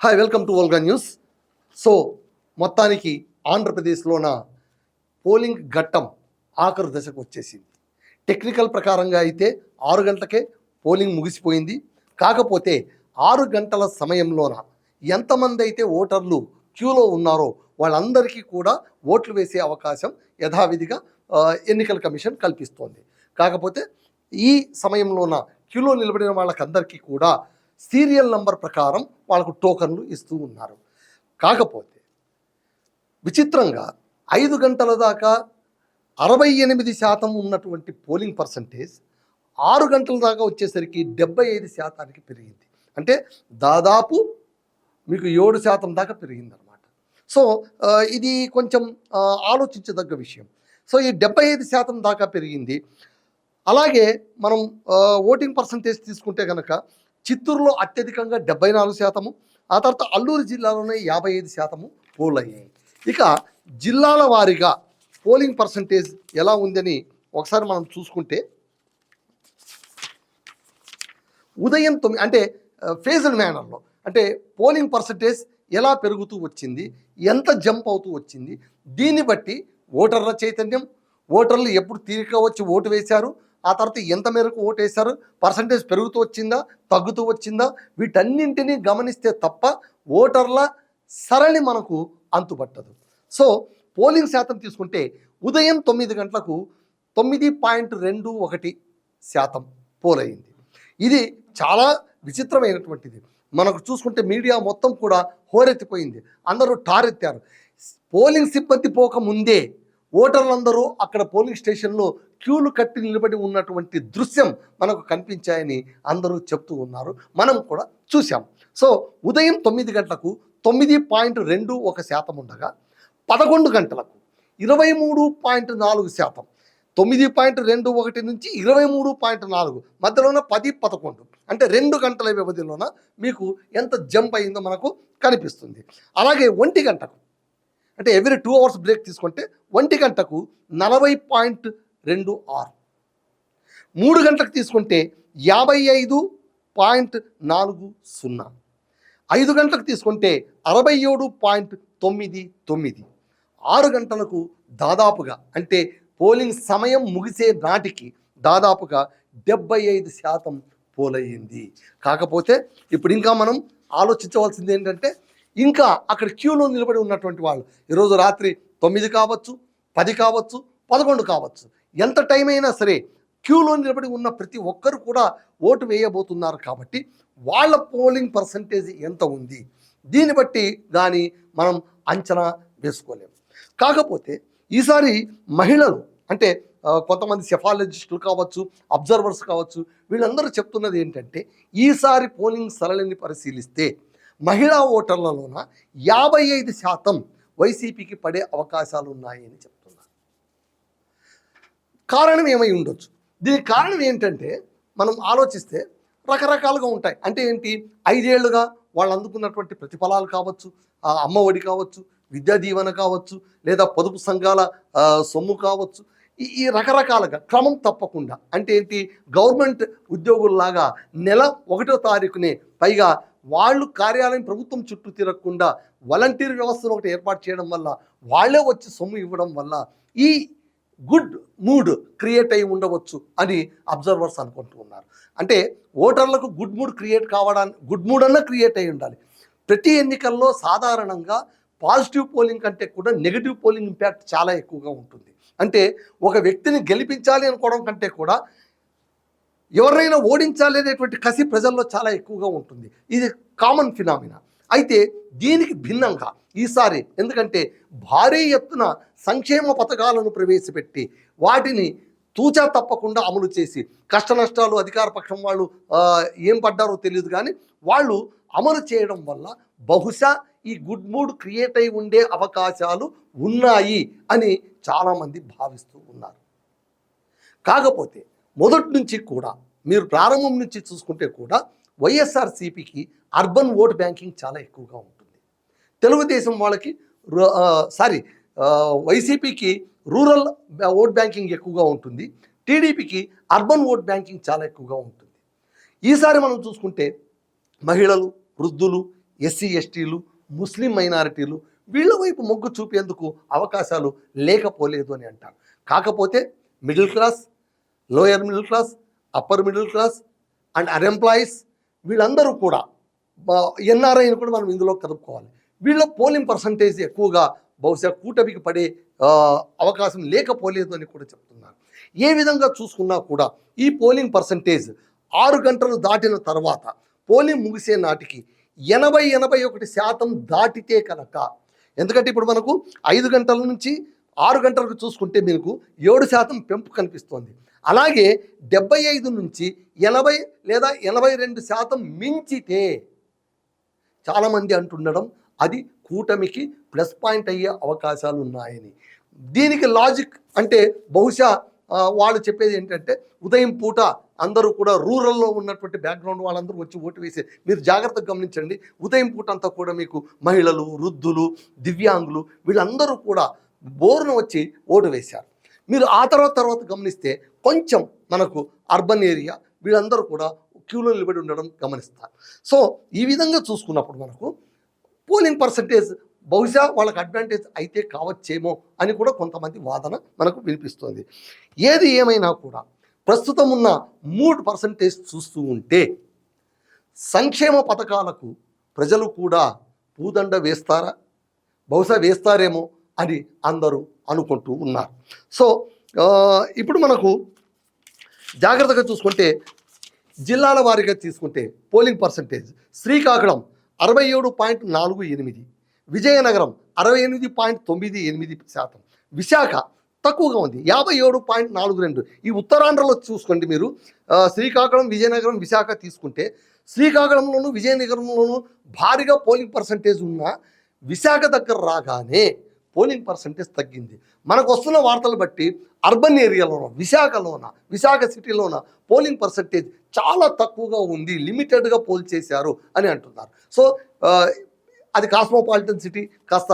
Hi welcome to Volga news so మొత్తానికి ఆంధ్రప్రదేశ్లోన polling ఘట్టం ఆఖరు దశకు వచ్చేసింది. టెక్నికల్ ప్రకారంగా అయితే ఆరు గంటలకే పోలింగ్ ముగిసిపోయింది. కాకపోతే ఆరు గంటల సమయంలోన ఎంతమంది అయితే ఓటర్లు క్యూలో ఉన్నారో వాళ్ళందరికీ కూడా ఓట్లు వేసే అవకాశం యథావిధిగా ఎన్నికల కమిషన్ కల్పిస్తోంది. కాకపోతే ఈ సమయంలోన క్యూలో నిలబడిన వాళ్ళకందరికీ కూడా సీరియల్ నంబర్ ప్రకారం వాళ్ళకు టోకన్లు ఇస్తూ ఉన్నారు. కాకపోతే విచిత్రంగా ఐదు గంటల దాకా అరవై ఎనిమిది శాతం ఉన్నటువంటి పోలింగ్ పర్సంటేజ్ ఆరు గంటల దాకా వచ్చేసరికి డెబ్బై ఐదు శాతానికి పెరిగింది. అంటే దాదాపు మీకు ఏడు శాతం దాకా పెరిగిందనమాట సో ఇది కొంచెం ఆలోచించదగ్గ విషయం. సో ఈ డెబ్బై ఐదు శాతం దాకా పెరిగింది. అలాగే మనం ఓటింగ్ పర్సంటేజ్ తీసుకుంటే కనుక చిత్తూరులో అత్యధికంగా డెబ్బై నాలుగు శాతము ఆ తర్వాత అల్లూరు జిల్లాలోనే యాభై ఐదు శాతము పోల్ అయ్యాయి ఇక జిల్లాల వారీగా పోలింగ్ పర్సంటేజ్ ఎలా ఉందని ఒకసారి మనం చూసుకుంటే ఉదయం తొమ్మిది అంటే ఫేజల్ మేనర్లో అంటే పోలింగ్ పర్సంటేజ్ ఎలా పెరుగుతూ వచ్చింది ఎంత జంప్ అవుతూ వచ్చింది దీన్ని బట్టి ఓటర్ల చైతన్యం ఓటర్లు ఎప్పుడు తీరిక వచ్చి ఓటు వేశారు ఆ తర్వాత ఎంత మేరకు ఓటేశారు? పర్సంటేజ్ పెరుగుతూ వచ్చిందా? తగ్గుతూ వచ్చిందా? వీటన్నింటినీ గమనిస్తే తప్ప ఓటర్ల సరళి మనకు అంతుపట్టదు. సో పోలింగ్ శాతం తీసుకుంటే ఉదయం తొమ్మిది గంటలకు తొమ్మిది పాయింట్ రెండు ఒకటి శాతం పోలైంది ఇది చాలా విచిత్రమైనటువంటిది. మనకు చూసుకుంటే మీడియా మొత్తం కూడా హోరెత్తిపోయింది. అందరూ టారెత్తారు. పోలింగ్ సిబ్బంది పోకముందే ఓటర్లందరూ అక్కడ పోలింగ్ స్టేషన్లో క్యూలు కట్టి నిలబడి ఉన్నటువంటి దృశ్యం మనకు కనిపించాయని అందరూ చెప్తూ ఉన్నారు. మనం కూడా చూసాం సో ఉదయం తొమ్మిది గంటలకు తొమ్మిది పాయింట్ రెండు ఒక శాతం ఉండగా పదకొండు గంటలకు ఇరవై మూడు పాయింట్ నాలుగు శాతం తొమ్మిది పాయింట్ రెండు ఒకటి నుంచి ఇరవై మూడు పాయింట్ నాలుగు మధ్యలోన పది పదకొండు. అంటే రెండు గంటల వ్యవధిలోన మీకు ఎంత జంప్ అయిందో మనకు కనిపిస్తుంది. అలాగే ఒంటి గంటకు అంటే ఎవ్రీ టూ అవర్స్ బ్రేక్ తీసుకుంటే ఒంటి గంటకు నలభై పాయింట్ రెండు ఆరు. మూడు గంటలకు తీసుకుంటే యాభై ఐదు పాయింట్ నాలుగు సున్నా. ఐదు గంటలకు తీసుకుంటే అరవై ఏడు పాయింట్ తొమ్మిది తొమ్మిది. ఆరు గంటలకు దాదాపుగా అంటే పోలింగ్ సమయం ముగిసే నాటికి దాదాపుగా డెబ్బై ఐదు శాతం పోలయ్యింది. కాకపోతే ఇప్పుడు ఇంకా మనం ఆలోచించవలసింది ఏంటంటే ఇంకా అక్కడ క్యూలో నిలబడి ఉన్నటువంటి వాళ్ళు ఈరోజు రాత్రి తొమ్మిది కావచ్చు పది కావచ్చు పదకొండు కావచ్చు. ఎంత టైం అయినా సరే క్యూలో నిలబడి ఉన్న ప్రతి ఒక్కరు కూడా ఓటు వేయబోతున్నారు కాబట్టి వాళ్ళ పోలింగ్ పర్సంటేజ్ ఎంత ఉంది? దీన్ని బట్టి కానీ మనం అంచనా వేసుకోలేము కాకపోతే ఈసారి మహిళలు అంటే కొంతమంది సెఫాలజిస్టులు కావచ్చు అబ్జర్వర్స్ కావచ్చు వీళ్ళందరూ చెప్తున్నది ఏంటంటే ఈసారి పోలింగ్ సరళిని పరిశీలిస్తే మహిళా ఓటర్లలోన యాభై ఐదు శాతం వైసీపీకి పడే అవకాశాలు ఉన్నాయని చెప్తారు. కారణం ఏమై ఉండొచ్చు? దీనికి కారణం ఏంటంటే మనం ఆలోచిస్తే రకరకాలుగా ఉంటాయి. అంటే ఏంటి? ఐదేళ్ళుగా వాళ్ళు అందుకున్నటువంటి ప్రతిఫలాలు కావచ్చు అమ్మ ఒడి కావచ్చు విద్యా దీవెన కావచ్చు లేదా పొదుపు సంఘాల సొమ్ము కావచ్చు ఈ ఈ రకరకాలుగా క్రమం తప్పకుండా. అంటే ఏంటి? గవర్నమెంట్ ఉద్యోగుల్లాగా నెల ఒకటో తారీఖునే పైగా వాళ్ళు కార్యాలయం ప్రభుత్వం చుట్టూ తిరగకుండా వాలంటీర్ వ్యవస్థను ఒకటి ఏర్పాటు చేయడం వల్ల వాళ్ళే వచ్చి సొమ్ము ఇవ్వడం వల్ల ఈ గుడ్ మూడ్ క్రియేట్ అయి ఉండవచ్చు అని అబ్జర్వర్స్ అనుకుంటూ ఉన్నారు. అంటే ఓటర్లకు గుడ్ మూడ్ క్రియేట్ కావడానికి గుడ్ మూడ్ అన్న క్రియేట్ అయి ఉండాలి. ప్రతి ఎన్నికల్లో సాధారణంగా పాజిటివ్ పోలింగ్ కంటే కూడా నెగిటివ్ పోలింగ్ ఇంపాక్ట్ చాలా ఎక్కువగా ఉంటుంది. అంటే ఒక వ్యక్తిని గెలిపించాలి అనుకోవడం కంటే కూడా ఎవరినైనా ఓడించాలి అనేటువంటి కసి ప్రజల్లో చాలా ఎక్కువగా ఉంటుంది. ఇది కామన్ ఫినామినా. అయితే దీనికి భిన్నంగా ఈసారి ఎందుకంటే భారీ ఎత్తున సంక్షేమ పథకాలను ప్రవేశపెట్టి వాటిని తూచా తప్పకుండా అమలు చేసి కష్ట నష్టాలు అధికార పక్షం వాళ్ళు ఏం పడ్డారో తెలియదు కానీ వాళ్ళు అమలు చేయడం వల్ల బహుశా ఈ గుడ్ మూడ్ క్రియేట్ అయి ఉండే అవకాశాలు ఉన్నాయి అని చాలామంది భావిస్తూ ఉన్నారు. కాకపోతే మొదటి నుంచి కూడా మీరు ప్రారంభం నుంచి చూసుకుంటే కూడా వైఎస్ఆర్సీపీకి అర్బన్ ఓట్ బ్యాంకింగ్ చాలా ఎక్కువగా ఉంటుంది. తెలుగుదేశం వాళ్ళకి రు- సారీ వైసీపీకి రూరల్ ఓట్ బ్యాంకింగ్ ఎక్కువగా ఉంటుంది. టీడీపీకి అర్బన్ ఓట్ బ్యాంకింగ్ చాలా ఎక్కువగా ఉంటుంది. ఈసారి మనం చూసుకుంటే మహిళలు వృద్ధులు ఎస్సీ ఎస్టీలు ముస్లిం మైనారిటీలు వీళ్ళ వైపు మొగ్గు చూపేందుకు అవకాశాలు లేకపోలేదు అని అంటారు. కాకపోతే middle class lower middle class upper middle class and unemployees వీళ్ళందరూ కూడా ఎన్ఆర్ఐని కూడా మనం ఇందులో కదుపుకోవాలి. వీళ్ళ పోలింగ్ పర్సంటేజ్ ఎక్కువగా బహుశా కూటమికి పడే అవకాశం లేకపోలేదు అని కూడా చెప్తున్నారు. ఏ విధంగా చూసుకున్నా కూడా ఈ పోలింగ్ పర్సంటేజ్ ఆరు గంటలు దాటిన తర్వాత పోలింగ్ ముగిసే నాటికి ఎనభై ఎనభై ఒకటి శాతం దాటితే కనుక ఎందుకంటే ఇప్పుడు మనకు ఐదు గంటల నుంచి ఆరు గంటలకు చూసుకుంటే మీకు ఏడు శాతం పెంపు కనిపిస్తోంది. అలాగే డెబ్బై ఐదు నుంచి ఎనభై లేదా ఎనభై రెండు శాతం మించితే చాలామంది అంటుండడం అది కూటమికి ప్లస్ పాయింట్ అయ్యే అవకాశాలు ఉన్నాయని. దీనికి లాజిక్ అంటే బహుశా వాళ్ళు చెప్పేది ఏంటంటే ఉదయం పూట అందరూ కూడా రూరల్లో ఉన్నటువంటి బ్యాక్గ్రౌండ్ వాళ్ళందరూ వచ్చి ఓటు వేసే మీరు జాగ్రత్తగా గమనించండి. ఉదయం పూట అంతా కూడా మీకు మహిళలు వృద్ధులు దివ్యాంగులు వీళ్ళందరూ కూడా బోరున వచ్చి ఓటు వేశారు. మీరు ఆ తర్వాత తర్వాత గమనిస్తే కొంచెం మనకు అర్బన్ ఏరియా వీళ్ళందరూ కూడా క్యూలో నిలబడి ఉండడం గమనిస్తారు. సో ఈ విధంగా చూసుకున్నప్పుడు మనకు పోలింగ్ పర్సంటేజ్ బహుశా వాళ్ళకి అడ్వాంటేజ్ అయితే కావచ్చేమో అని కూడా కొంతమంది వాదన మనకు వినిపిస్తుంది. ఏది ఏమైనా కూడా ప్రస్తుతం ఉన్న మూడు పర్సంటేజ్ చూస్తూ ఉంటే సంక్షేమ పథకాలకు ప్రజలు కూడా పూదండ వేస్తారా? బహుశా వేస్తారేమో అని అందరూ అనుకుంటూ ఉన్నారు. సో ఇప్పుడు మనకు జాగ్రత్తగా చూసుకుంటే జిల్లాల వారీగా తీసుకుంటే పోలింగ్ పర్సంటేజ్ శ్రీకాకుళం అరవై ఏడు పాయింట్ నాలుగు ఎనిమిది విజయనగరం అరవై ఎనిమిది పాయింట్ తొమ్మిది ఎనిమిది శాతం. విశాఖ తక్కువగా ఉంది యాభై ఏడు పాయింట్ నాలుగు రెండు. ఈ ఉత్తరాంధ్రలో చూసుకోండి మీరు. శ్రీకాకుళం విజయనగరం విశాఖ తీసుకుంటే శ్రీకాకుళంలోను విజయనగరంలోను భారీగా పోలింగ్ పర్సంటేజ్ ఉన్న విశాఖ దగ్గర రాగానే పోలింగ్ పర్సంటేజ్ తగ్గింది. మనకు వస్తున్న వార్తలు బట్టి అర్బన్ ఏరియాలోన విశాఖలోన విశాఖ సిటీలోన పోలింగ్ పర్సంటేజ్ చాలా తక్కువగా ఉంది. లిమిటెడ్గా పోల్ చేశారు అని అంటున్నారు. సో అది కాస్మోపాలిటన్ సిటీ కాస్త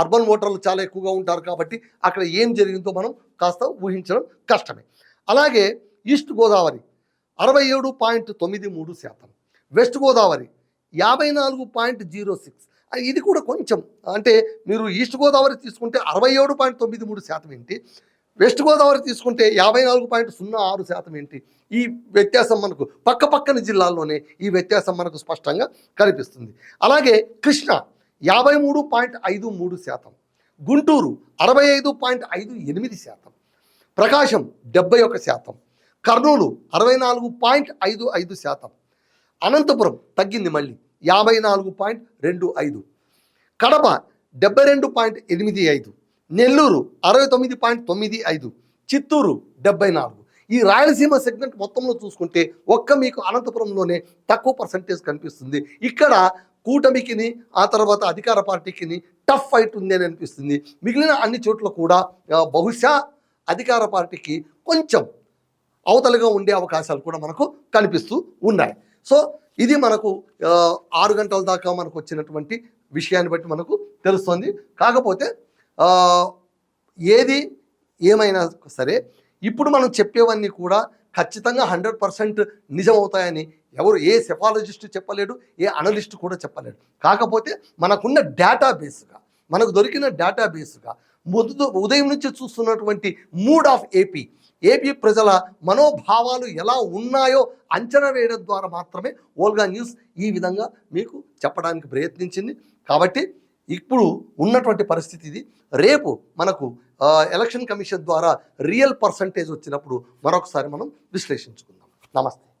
అర్బన్ ఓటర్లు చాలా ఎక్కువగా ఉంటారు కాబట్టి అక్కడ ఏం జరిగిందో మనం కాస్త ఊహించడం కష్టమే. అలాగే ఈస్ట్ గోదావరి అరవై ఏడు పాయింట్ తొమ్మిది మూడు శాతం. వెస్ట్ గోదావరి యాభై నాలుగు పాయింట్ జీరో సిక్స్. ఇది కూడా కొంచెం అంటే మీరు ఈస్ట్ గోదావరి తీసుకుంటే అరవై ఏడు పాయింట్ తొమ్మిది మూడు శాతం ఏంటి? వెస్ట్ గోదావరి తీసుకుంటే యాభై నాలుగు పాయింట్ సున్నా ఆరు శాతం ఏంటి? ఈ వ్యత్యాసం మనకు పక్క పక్కన జిల్లాల్లోనే ఈ వ్యత్యాసం మనకు స్పష్టంగా కనిపిస్తుంది. అలాగే కృష్ణ యాభై మూడు పాయింట్ ఐదు మూడు శాతం గుంటూరు అరవై ఐదు పాయింట్ ఐదు ఎనిమిది శాతం ప్రకాశం డెబ్బై ఒక శాతం కర్నూలు అరవై నాలుగు పాయింట్ ఐదు ఐదు శాతం అనంతపురం తగ్గింది మళ్ళీ. యాభై నాలుగు పాయింట్ రెండు ఐదు. కడప డెబ్బై రెండు పాయింట్ ఎనిమిది ఐదు. నెల్లూరు అరవై తొమ్మిది పాయింట్ తొమ్మిది ఐదు. చిత్తూరు డెబ్బై నాలుగు. ఈ రాయలసీమ సెగ్మెంట్ మొత్తంలో చూసుకుంటే ఒక్క మీకు అనంతపురంలోనే తక్కువ పర్సంటేజ్ కనిపిస్తుంది. ఇక్కడ కూటమికిని ఆ తర్వాత అధికార పార్టీకిని టఫ్ ఫైట్ ఉంది అని అనిపిస్తుంది. మిగిలిన అన్ని చోట్ల కూడా బహుశా అధికార పార్టీకి కొంచెం అవతలుగా ఉండే అవకాశాలు కూడా మనకు కనిపిస్తూ ఉన్నాయి. సో ఇది మనకు ఆరు గంటల దాకా మనకు వచ్చినటువంటి విషయాన్ని బట్టి మనకు తెలుస్తుంది. కాకపోతే ఏది ఏమైనా సరే ఇప్పుడు మనం చెప్పేవన్నీ కూడా ఖచ్చితంగా హండ్రెడ్ పర్సెంట్ నిజమవుతాయని ఎవరు ఏ సెఫాలజిస్టు చెప్పలేడు ఏ అనలిస్ట్ కూడా చెప్పలేడు. కాకపోతే మనకున్న డేటాబేస్గా మనకు దొరికిన డేటాబేస్గా ముందు ఉదయం నుంచి చూస్తున్నటువంటి మూడ్ ఆఫ్ ఏపీ ఏపీ ప్రజల మనోభావాలు ఎలా ఉన్నాయో అంచనా వేయడం ద్వారా మాత్రమే ఓల్గా న్యూస్ ఈ విధంగా మీకు చెప్పడానికి ప్రయత్నించింది. కాబట్టి ఇప్పుడు ఉన్నటువంటి పరిస్థితి ఇది. రేపు మనకు ఎలక్షన్ కమిషన్ ద్వారా రియల్ పర్సంటేజ్ వచ్చినప్పుడు మరొకసారి మనం విశ్లేషించుకుందాం. నమస్తే.